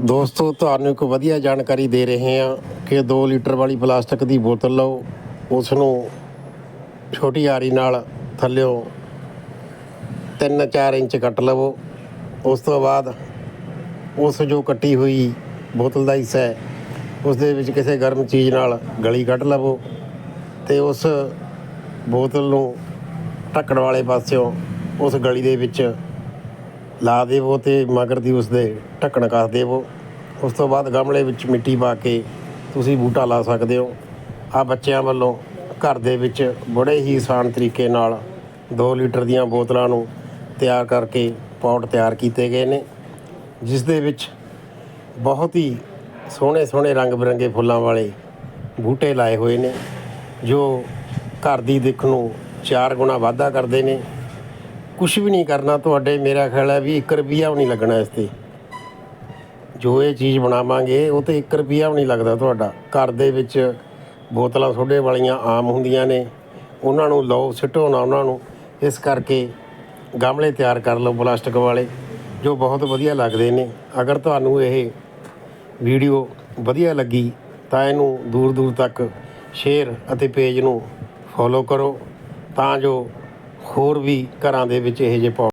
ਦੋਸਤੋ, ਤੁਹਾਨੂੰ ਇੱਕ ਵਧੀਆ ਜਾਣਕਾਰੀ ਦੇ ਰਹੇ ਹਾਂ ਕਿ 2 ਲੀਟਰ ਵਾਲੀ ਪਲਾਸਟਿਕ ਦੀ ਬੋਤਲ ਲਓ ਉਸ ਨੂੰ ਛੋਟੀ ਆਰੀ ਨਾਲ ਥੱਲਿਓ 3-4 ਇੰਚ ਕੱਟ ਲਵੋ। ਉਸ ਤੋਂ ਬਾਅਦ ਉਸ ਜੋ ਕੱਟੀ ਹੋਈ ਬੋਤਲ ਦਾ ਹਿੱਸਾ ਹੈ ਉਸ ਦੇ ਵਿੱਚ ਕਿਸੇ ਗਰਮ ਚੀਜ਼ ਨਾਲ ਗਲੀ ਕੱਢ ਲਵੋ ਤੇ ਉਸ ਬੋਤਲ ਨੂੰ ਢੱਕਣ ਵਾਲੇ ਪਾਸਿਓਂ ਉਸ ਗਲੀ ਦੇ ਵਿੱਚ ਲਾ ਦੇਵੋ ਤੇ ਮਗਰ ਦੀ ਉਸਦੇ ਢੱਕਣ ਕੱਸ ਦੇਵੋ। ਉਸ ਤੋਂ ਬਾਅਦ ਗਮਲੇ ਵਿੱਚ ਮਿੱਟੀ ਪਾ ਕੇ ਤੁਸੀਂ ਬੂਟਾ ਲਾ ਸਕਦੇ ਹੋ। ਆ ਬੱਚਿਆਂ ਵੱਲੋਂ ਘਰ ਦੇ ਵਿੱਚ ਬੜੇ ਹੀ ਆਸਾਨ ਤਰੀਕੇ ਨਾਲ 2 ਲੀਟਰ ਦੀਆਂ ਬੋਤਲਾਂ ਨੂੰ ਤਿਆਰ ਕਰਕੇ ਪੌਟ ਤਿਆਰ ਕੀਤੇ ਗਏ ਨੇ, ਜਿਸ ਦੇ ਵਿੱਚ ਬਹੁਤ ਹੀ ਸੋਹਣੇ ਸੋਹਣੇ ਰੰਗ ਬਿਰੰਗੇ ਫੁੱਲਾਂ ਵਾਲੇ ਬੂਟੇ ਲਾਏ ਹੋਏ ਨੇ, ਜੋ ਘਰ ਦੀ ਦਿੱਖ ਨੂੰ ਚਾਰ ਗੁਣਾ ਵਾਧਾ ਕਰਦੇ ਨੇ। ਕੁਝ ਵੀ ਨਹੀਂ ਕਰਨਾ ਤੁਹਾਡੇ, ਮੇਰਾ ਖਿਆਲ ਹੈ ਵੀ 1 ਰੁਪਿਆ ਵੀ ਨਹੀਂ ਲੱਗਣਾ ਇਸ ਤੇ। ਜੋ ਇਹ ਚੀਜ਼ ਬਣਾਵਾਂਗੇ, ਉਹ ਤੇ 1 ਰੁਪਿਆ ਵੀ ਨਹੀਂ ਲੱਗਦਾ ਤੁਹਾਡਾ। ਘਰ ਦੇ ਵਿੱਚ ਬੋਤਲਾਂ ਸੋਡੇ ਵਾਲੀਆਂ ਆਮ ਹੁੰਦੀਆਂ ਨੇ, ਉਹਨਾਂ ਨੂੰ ਲਓ, ਸਿੱਟੋ ਨਾ ਉਹਨਾਂ ਨੂੰ। ਇਸ ਕਰਕੇ ਗਮਲੇ ਤਿਆਰ ਕਰ ਲਓ ਪਲਾਸਟਿਕ ਵਾਲੇ, ਜੋ ਬਹੁਤ ਵਧੀਆ ਲੱਗਦੇ ਨੇ। ਅਗਰ ਤੁਹਾਨੂੰ ਇਹ ਵੀਡੀਓ ਵਧੀਆ ਲੱਗੀ, ਤਾਂ ਇਹਨੂੰ ਦੂਰ ਦੂਰ ਤੱਕ ਸ਼ੇਅਰ ਅਤੇ ਪੇਜ ਨੂੰ ਫੋਲੋ ਕਰੋ। ਤਾਂ ਜੋ ਹੋਰ ਵੀ ਘਰਾਂ ਦੇ ਵਿੱਚ ਇਹੋ ਜਿਹੇ ਪੌ